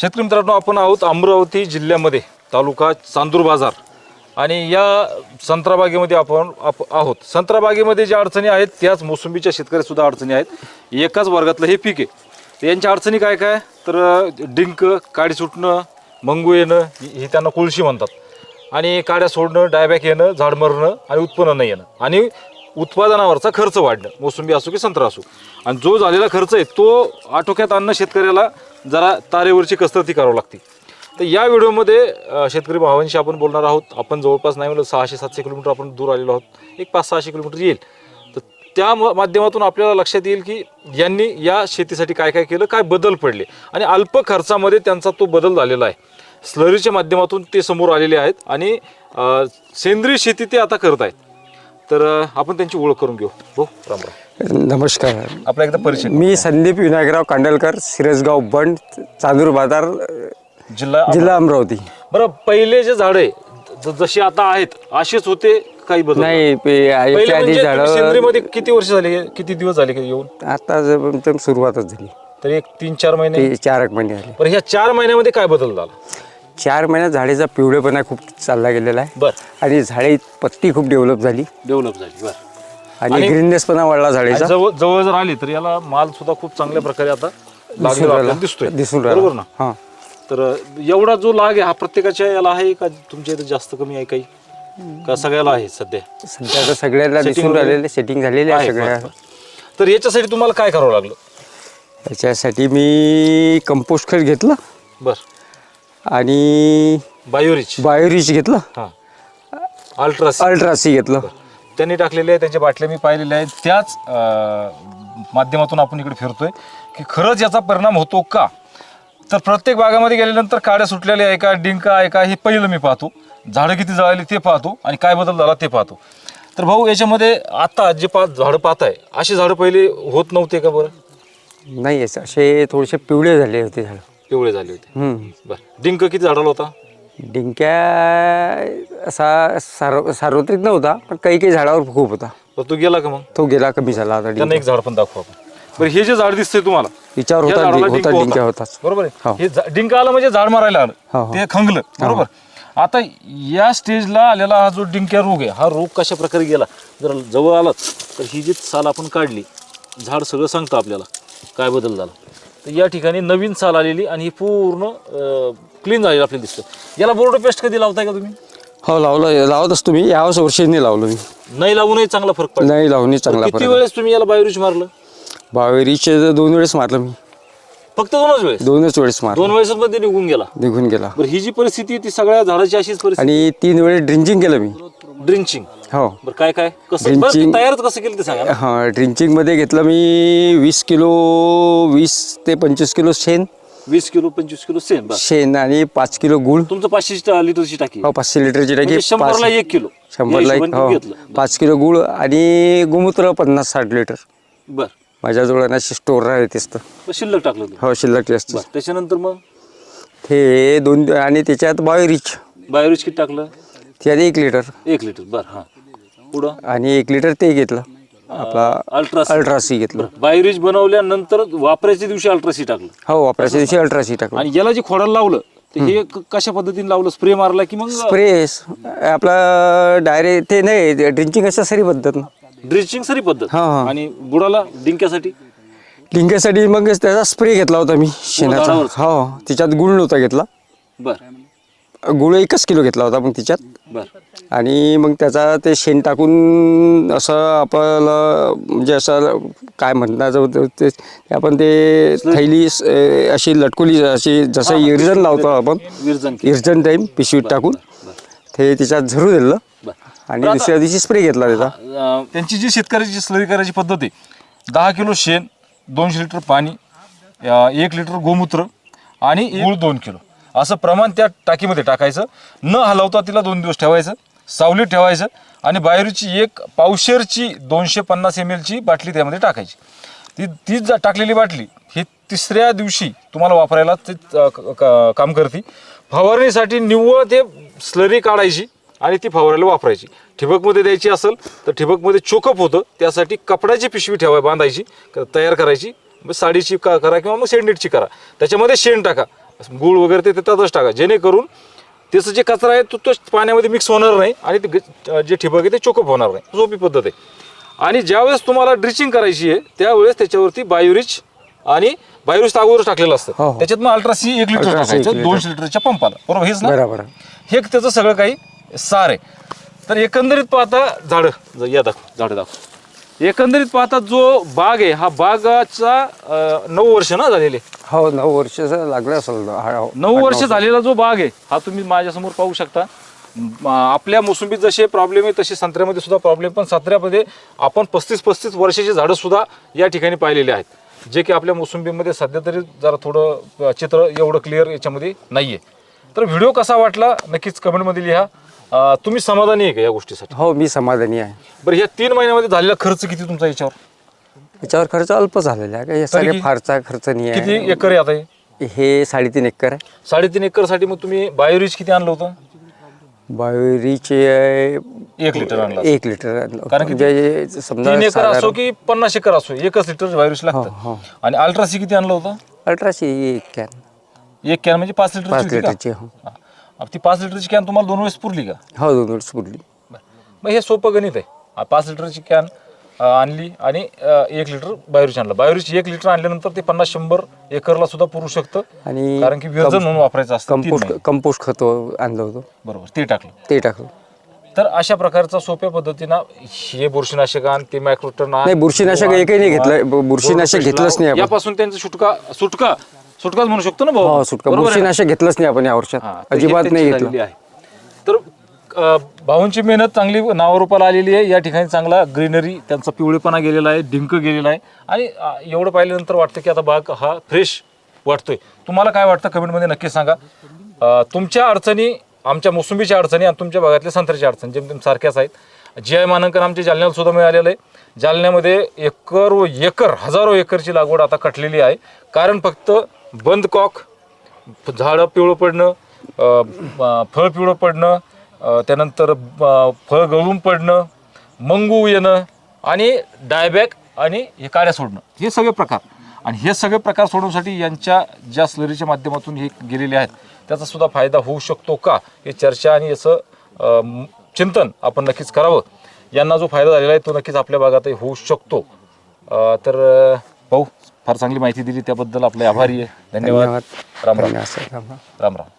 शेतकरी मित्रांनो आपण आहोत अमरावती जिल्ह्यामध्ये तालुका चांदूर बाजार. आणि या संत्राबागेमध्ये आपण आप आहोत. संत्राबागेमध्ये ज्या अडचणी आहेत त्याच मोसंबीच्या शेतकऱ्यासुद्धा अडचणी आहेत. एकाच वर्गातलं हे पीक आहे. यांच्या अडचणी काय काय? तर डिंक काडी सुटणं मंगू येणं हे ही त्यांना कुळशी म्हणतात. आणि काड्या सोडणं डायबॅक येणं झाड मरणं आणि उत्पन्न न येणं. आणि उत्पादनावरचा खर्च वाढणं मोसंबी असो की संत्रा असो. आणि जो झालेला खर्च आहे तो आटोक्यात आणणं शेतकऱ्याला जरा तारेवरची कसरती करावी लागते. तर या व्हिडिओमध्ये शेतकरी भावांशी आपण बोलणार आहोत. आपण जवळपास नाही म्हणलं सहाशे सातशे किलोमीटर आपण दूर आलेलो आहोत. एक पाच सहाशे किलोमीटर येईल. तर त्या माध्यमातून आपल्याला लक्षात येईल की यांनी या शेतीसाठी काय काय केलं काय बदल पडले. आणि अल्प खर्चामध्ये त्यांचा तो बदल झालेला आहे. स्लरीच्या माध्यमातून ते समोर आलेले आहेत आणि सेंद्रिय शेती ते आता करत आहेत. तर आपण त्यांची ओळख करून घेऊ. हो राम राम. नमस्कार आपला एकदा परिचय मी संदीप विनायकराव कांडलकर सिरसगाव बंड चांदूर बाजार जिल्हा जिल्हा अमरावती. बरं पहिले जे झाड आहे ज- जशी आता आहेत असेच होते काही बदल नाही पे- पहिले याच्या आधी म्हणजे झाड तुम्ही सेंद्रियमध्ये किती वर्ष झाले किती दिवस झाले का येऊन? आता सुरुवातच झाली. तर एक तीन चार महिने? ते चार एक महिने झाले बरं ह्या चार महिन्यामध्ये काय बदल झाला? चार महिन्यात झाडेचा पिवळेपणा खूप चालला गेलेला आहे. बर. आणि झाडे पत्ती खूप डेव्हलप झाली. डेव्हलप झाली बर. आणि आणि- ग्रीननेसपणा वाढला झाडेचा. जवळ जवळ जर आली तर याला माल सुद्धा खूप चांगल्या प्रकारे आता लागलेला दिसून राहिला. दिसतोय. दिसून बरोबर राहिला ना? हां. तर एवढा जो लाग आहे हा प्रत्येकाच्या याला आहे का तुमच्या इथे जास्त कमी आहे काही? का सगळ्याला आहे सध्या? सध्या आता सगळ्याला Setting दिसून वगैरे? राहिलेले सेटिंग झालेले आहे आहे, सगळ्या. बरं, बरं. तर याच्यासाठी तुम्हाला काय करावं लागलं? याच्यासाठी मी कंपोस्ट खत घेतलं. बर. आणि बायोरिच. बायोरिच घेतलं. हा. अल्ट्रास अल्ट्रासी घेतलं. त्यांनी टाकलेले आहे त्यांच्या बाटल्या मी पाहिलेल्या आहेत. त्याच अं, माध्यमातून आपण इकडे फिरतोय की खरंच याचा परिणाम होतो का? तर प्रत्येक भागामध्ये गेल्यानंतर काड्या सुटलेल्या आहे का डिंका आहे का हे पहिलं मी पाहतो. झाडं किती जळाली ते पाहतो आणि काय बदल झाला ते पाहतो. तर भाऊ याच्यामध्ये आता जे पा झाडं पाहताय अशी झाडं पहिले होत नव्हते का बरं? नाही असे- असे थोडेसे पिवळे झाले होते झाड. पिवळे झाले होते. हम्म. बरं. डिंक किती झाडाला होता? डिंक्या असा सार्व सार्वत्रिक नव्हता पण काही काही झाडावर खूप होता. तर तो गेला का मग? तो गेला कमी झाला आता त्यांना डिंक्या एक झाड पण दाखवू आपण. बरं हे जे झाड दिसतंय तुम्हाला विचार या होता झाडाला होता डिंक डिंक्या होताच. बरोबर आहे. हो. हे झा- डिंक आलं म्हणजे झाड मारायला आलं. हो, हो. ते खंगलं. बरोबर. आता या स्टेजला आलेला हा जो डिंक्या रोग आहे हा रोग कशा प्रकारे गेला? जर जवळ आलाच तर ही जी साल आपण काढली झाड सगळं सांगतं आपल्याला. काय बदल झाला? तर या ठिकाणी नवीन साल आलेली आणि ही पूर्ण क्लीन झालेली आपल्याला दिसतं. याला बोर्ड पेस्ट कधी लावताय का तुम्ही? हो लावलं लावत असतो मी. याच वर्षीने लावलं मी. नाही लावूनही चांगला फरक पडला. नाही लावणी चांगला किती फरक वेळेस तुम्ही याला बायोरिच मारलं? बावेरीचे दोन वेळेस मारलं मी. फक्त दोनच वेळेस? दोनच वेळेस मारलं. दोन वेळेस मध्ये निघून गेला. निघून गेला. बरं ही जी परिस्थिती आहे ती सगळ्या झाडाची अशीच परिस्थिती आणि तीन वेळेस ड्रिंचिंग केलं मी. ड्रिंचिंग हो. बरं काय काय? कसं बरं ते तयारच कसं केलं ते सांगा ना. हा ड्रिंचिंगमध्ये घेतलं मी वीस किलो वीस ते पंचवीस किलो शेण. वीस किलो पंचवीस किलो सेम बस शेण आणि पाच किलो गुळ. तुमचं पाचशे लिटरची टाकी. हो पाचशे लिटरची टाकी. म्हणजे शंभरला एक किलो. शंभरला एक हिशोबाने हो. घेतलं. पाच किलो गुळ आणि गोमूत्र पन्नास साठ लिटर. बर. माझ्याजवळ ना स्टोर मग शिल्लक टाकलं तुम्ही. हो शिल्लक जास्त. बर त्याच्यानंतर मग? ते दोन आणि त्याच्यात बायोरिच. बायोरिच किती टाकलं? त्यात एक लिटर एक लिटर बर हा. पुढं? आणि एक लिटर ते घेतलं. आपला अल्ट्रास अल्ट्रासी घेतलं. बायोरिच बनवल्यानंतर वापरायच्या दिवशी अल्ट्रासी टाकलं. हो वापरायच्या दिवशी अल्ट्रासी टाकलं. आणि याला जे खोडाला लावलं ते हे क- कशा पद्धतीने लावलं? स्प्रे मारला की मग स्प्रेस आपला डायरेक्ट ते नाही ड्रिंचिंग अशा सरी पद्धत ना. ड्रिचिंग सरी पद्धत? हा, हा. आणि बुडाला डिंक्यासाठी? लिंगासाठी मग त्याचा स्प्रे घेतला होता मी शेणाचा. झाडावरचा? हो त्याच्यात गुळ नव्हता घेतला. बर. गुळ एकच किलो घेतला होता मग त्याच्यात बर. आणि मग त्याचा ते शेण टाकून असं आपलं म्हणजे असं काय म्हणतात होतं ते ते आपण ते थैली अशी लटकुली अशी जसं इर्जन लावतो आपण. इर्जन टाईम पिशवीत टाकून ते त्याच्यात झरू दिलं. बर. आणि दुसऱ्या दिवशी स्प्रे घेतला त्याचा. त्यांची जी शेतकऱ्याची स्लरी करायची पद्धत आहे दहा किलो शेण दोनशे लिटर पाणी एक लिटर गोमूत्र आणि गूळ दोन किलो. असं प्रमाण त्या टाकीमध्ये टाकायचं. न हलवता तिला दोन दिवस ठेवायचं. सावलीत ठेवायचं आणि बाहेरची एक पावशेरची दोनशे पन्नास एम एलची बाटली त्यामध्ये टाकायची. ती तीच जा टाकलेली बाटली ही तिसऱ्या दिवशी तुम्हाला वापरायला ते काम करते. फवारणीसाठी निव्वळ ते स्लरी काढायची आणि ती फवारायला वापरायची. ठिबकमध्ये द्यायची असेल तर ठिबकमध्ये चोकअप होतं. त्यासाठी कपड्याची पिशवी ठेवाय बांधायची क- तयार करायची. मग साडीची का करा किंवा मग शेडनेटची करा. त्याच्यामध्ये शेण टाका. गुळ वगैरे ते त्यातच टाका. जेणेकरून त्याचं जे कचरा आहे तो तो पाण्यामध्ये मिक्स होणार नाही आणि ते जे ठिबक आहे ते चोकअप होणार नाही. सोपी पद्धत आहे. आणि ज्यावेळेस तुम्हाला ड्रिचिंग करायची आहे त्यावेळेस त्याच्यावरती बायोरिच आणि बायोरिच तर अगोदरच टाकलेलं हो, असतं. हो. त्याच्यात मग अल्ट्रासी एक लिटर टाकायचं. दोनशे लिटरच्या पंपाला. बरोबर? हेच ना? बरोबर. हे त्याचं सगळं काही सार आहे. तर एकंदरीत पाहता झाडं. या दाखव. झाडं दाखव. एकंदरीत पाहता जो बाग आहे हा बागाचा अं, नऊ वर्ष ना झालेले? हो नऊ वर्ष लागलं असेल हा, हो. नऊ वर्ष झालेला जो बाग आहे हा तुम्ही माझ्यासमोर पाहू शकता. म, आपल्या मोसंबीत जसे प्रॉब्लेम आहे तसे संत्र्यामध्ये सुद्धा प्रॉब्लेम पण संत्र्यामध्ये आपण पस्तीस पस्तीस वर्षाची झाडं सुद्धा या ठिकाणी पाहिलेली आहेत. जे की आपल्या मोसंबीमध्ये सध्या तरी जरा थोडं अ, चित्र एवढं क्लिअर याच्यामध्ये नाही आहे तर व्हिडिओ कसा वाटला नक्कीच कमेंटमध्ये लिहा. अ, तुम्ही समाधानी आहे का या गोष्टीसाठी? हो मी समाधानी आहे. बरं ह्या तीन महिन्यामध्ये झालेला खर्च किती तुमचा याच्यावर? याच्यावर खर्च अल्प झालेला आहे. काही सगळे किती? फारचा खर्च नाही किती आहे एकर आहे आता हे? हे साडेतीन एकर आहे. साडेतीन एकरसाठी मग तुम्ही बायोरिच किती आणलं होतं? बायोरीचे एक लिटर आणलं एक लिटर आणलं. कारण किती? म्हणजे समजा तीन एकर असो साधारण- की पन्नास एकर असो एकच लिटर व्हायरस हो, लागतं. हो. आणि अल्ट्रासी किती आणलं होतं? अठराशे एक कॅन. एक कॅन म्हणजे पाच लिटर पाच लिटरची हो. ती पाच लिटरची कॅन तुम्हाला दोन वेळेस पुरली का? हो दोन वर्ष पुरली. मग हे सोपं गणित आहे. आ, पाच लिटरची कॅन आणली आणि अ, एक लिटर बायोरिच आणलं. बायोरिच एक लिटर आणल्यानंतर ते पन्नास शंभर एकरला सुद्धा पुरू शकतं. आणि कारण की विरजन म्हणून वापरायचं असतं तीन कंपोस्ट. कंपोस्ट खत आणलं होतं. बरोबर ते टाकलं. ते टाकलं. तर अशा प्रकारचा सोप्या पद्धतीनं हे बुरशीनाशक आण ते मायक्रोटन नाही, बुरशीनाशक एकही नाही घेतलं. बुरशीनाशक घेतलंच नाही आपण. यापासून त्यांचं सुटका सुटका सुटकाच म्हणू शकतो ना भाऊ? हो सुटका. बरोबर आहे ना? बुरशीनाशक घेतलंच नाही आपण या वर्षात. तर हे अजिबात त्यांची नाही झालेली घेतलं. आहे. तर अ, भाऊंची मेहनत चांगली नावारूपाला आलेली आहे. या ठिकाणी चांगला ग्रीनरी त्यांचा पिवळेपणा गेलेला आहे डिंक गेलेला आहे. आणि अ, एवढं पाहिल्यानंतर वाटतं की आता बाग हा फ्रेश वाटतोय. तुम्हाला काय वाटतं? कमेंटमध्ये नक्की सांगा. अ, तुमच्या अडचणी आमच्या मोसंबीच्या अडचणी आणि तुमच्या भागातल्या संत्र्याच्या अडचणी जेमतेम सारख्याच आहेत. जी आय मानांकन आमच्या जालन्याला सुद्धा मिळालेलं आहे जालन्यामध्ये एकर व एकर हजारो एकरची लागवड आता कटलेली आहे. कारण फक्त बंद कॉक झाडं पिवळं पडणं फळ पिवळं पडणं त्यानंतर फळ गळून पडणं मंगू येणं आणि डायबॅक आणि हे काड्या सोडणं. हे सगळे प्रकार. आणि हे सगळे प्रकार सोडवण्यासाठी यांच्या ज्या स्लरीच्या माध्यमातून हे गेलेले आहेत त्याचा सुद्धा फायदा होऊ शकतो का? हे चर्चा आणि याचं चिंतन आपण नक्कीच करावं. यांना जो फायदा झालेला आहे तो नक्कीच आपल्या भागातही होऊ शकतो. तर पाहू भाऊ फार चांगली माहिती दिली त्याबद्दल आपले आभारी आहे. धन्यवाद. राम राम. राम राम.